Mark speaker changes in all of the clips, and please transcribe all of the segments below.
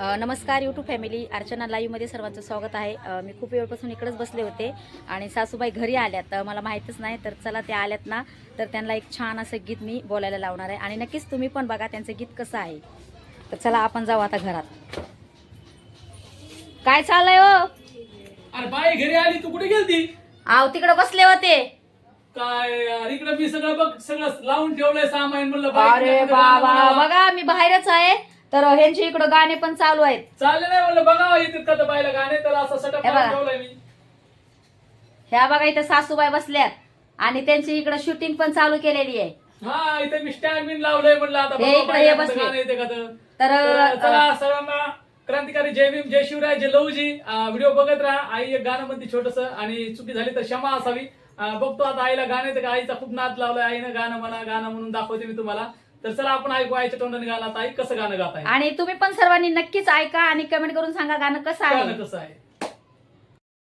Speaker 1: नमस्कार YouTube family Archana लाईव्हमध्ये सर्वांचं स्वागत आहे. मी खूप वेळपासून इकडेच बसले होते आणि सासूबाई घरी आल्यात. तर मला माहीतच नाही तर चला त्या आल्यात ना तर त्यांना एक छान असं गीत मी बोलायला लावणार आहे. आणि नक्कीच तुम्ही पण बघा त्यांचं गीत कसं आहे. तर चला आपण जाऊ आता घरात. काय चाललंय हो?
Speaker 2: अरे बाई घरी आली तू कुठे गेलती?
Speaker 1: आव तिकडे बसले होते.
Speaker 2: काय यार, इकडे मी सगळं बघ सगळं लावून ठेवलंय सामान म्हणलं बाई,
Speaker 1: अरे बाबा. बघा मी बाहेरच आहे. तर ह्यांची इकडं गाणे पण चालू आहेत.
Speaker 2: चालले नाही म्हणलं बघा येतात का तर बाईला गाणे तर असं सटक
Speaker 1: हे बघा.
Speaker 2: ठेवलंय मी.
Speaker 1: ह्या बघा इथं सासूबाई बसल्यात. आणि त्यांची इकडं शूटिंग पण चालू केलेली आहे.
Speaker 2: हा इथे मी स्टँड बिन लावलंय म्हणलं आता
Speaker 1: हे
Speaker 2: बघा
Speaker 1: इकडे
Speaker 2: बाईला कसं
Speaker 1: बसले.
Speaker 2: गाणं येते का तर
Speaker 1: तर
Speaker 2: तर चला सर्वांना क्रांतिकारी जय भीम जय शिवराय जय लवजी व्हिडिओ बघत राहा. आई एक गाणं म्हणते छोटस आणि चुकी झाली तर क्षमा असावी. अं, बघतो आता आईला गाणं येतं का आईचा खूप नाद लावलाय. आईनं गाणं म्हणा गाणं म्हणून दाखवते मी तुम्हाला. तर चला आपण ऐकू आईच्या तोंडाने गाणं आता आई कसं गाणं गात आहे
Speaker 1: आणि तुम्ही पण सर्वांनी नक्कीच ऐका आणि कमेंट करून सांगा गाणं कसं आहे.
Speaker 2: गाणं कसं आहे?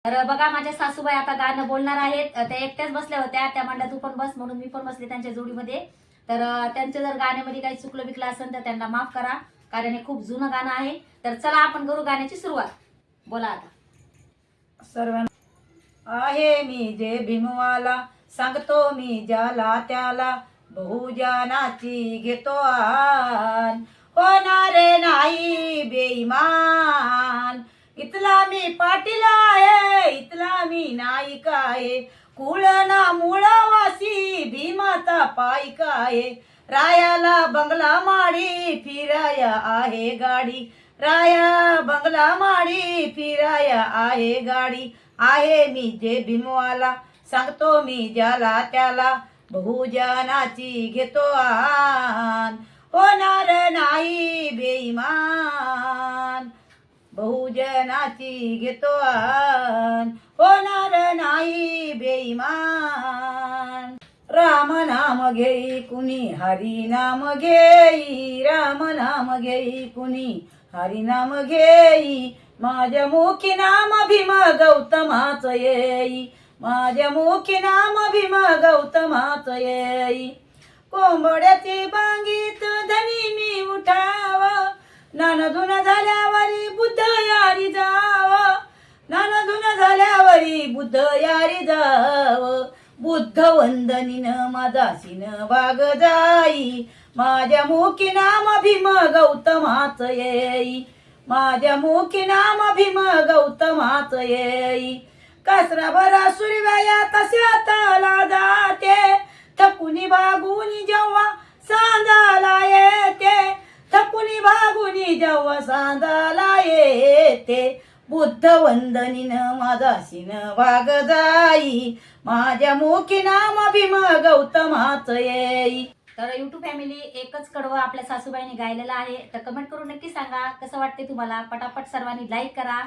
Speaker 1: तर बघा माझ्या सासूबाई आता गाणं बोलणार आहेत. त्या एकट्याच बसल्या होत्या. त्या म्हणल्या तू पण बस. म्हणून मी पण बसले त्यांच्या जोडीमध्ये. तर त्यांचं जर गाण्यामध्ये काही चुकलं बिकलं असेल तर त्यांना माफ करा. कारण हे खूप जुनं गाणं आहे. तर चला आपण करू गाण्याची सुरुवात. बोला आता.
Speaker 3: सर्वांना आहे मी जे भीमवाला सांगतो मी ज्याला त्याला. बहुजनाची घेतो आन. होणारे नाही बेईमान. इथला मी पाटील आहे इथला मी नाईक आहे. कुळ ना मुळवासी भीमाचा पायिक आहे. रायाला बंगला माडी फिराया आहे गाडी. राया बंगला माडी फिराया आहे गाडी. आहे मी जे भीमवाला सांगतो मी ज्याला त्याला. बहुजनाची घेतो आन. होणार नाही बेईमान. बहुजनाची घेतो आन. होणार नाही बेईमान. राम नाम घेई कुणी हरी नाम घेई राम नाम घेई कुणी हरी नाम घेई. माझ्या मुखी नाम भीम गौतमाच येई. माझ्या मुखी नाम भीमा गौतमाच येई. कोंबड्याची बांगीत धनी मी उठाव. नानधुन झाल्यावरी बुद्ध यारी जाव. नानधुन झाल्यावरी बुद्ध यारी जाव. बुद्ध वंदनीन माझा सिन वाग जाई. माझ्या मुखी नाम भीम गौतमाच येई. माझ्या मुखी नाम भीम गौतमाच येई. कसरा भरा सुरव्या तशा तला जाते. थकुनी भागुनी जेव्हा सांदाला येते. थकुनी बागुनी जेव्हा सांदाला येते. बुद्ध वंदनीन माझा सिन वाग जाई. माझ्या मुखी नाम भीम गौतमाच येई.
Speaker 1: तर युट्यूब फॅमिली एकच कडवं आपल्या सासूबाईने गायलेलं आहे. तर कमेंट करून नक्की सांगा. कसं वाटते तुम्हाला? पटापट सर्वांनी लाईक करा.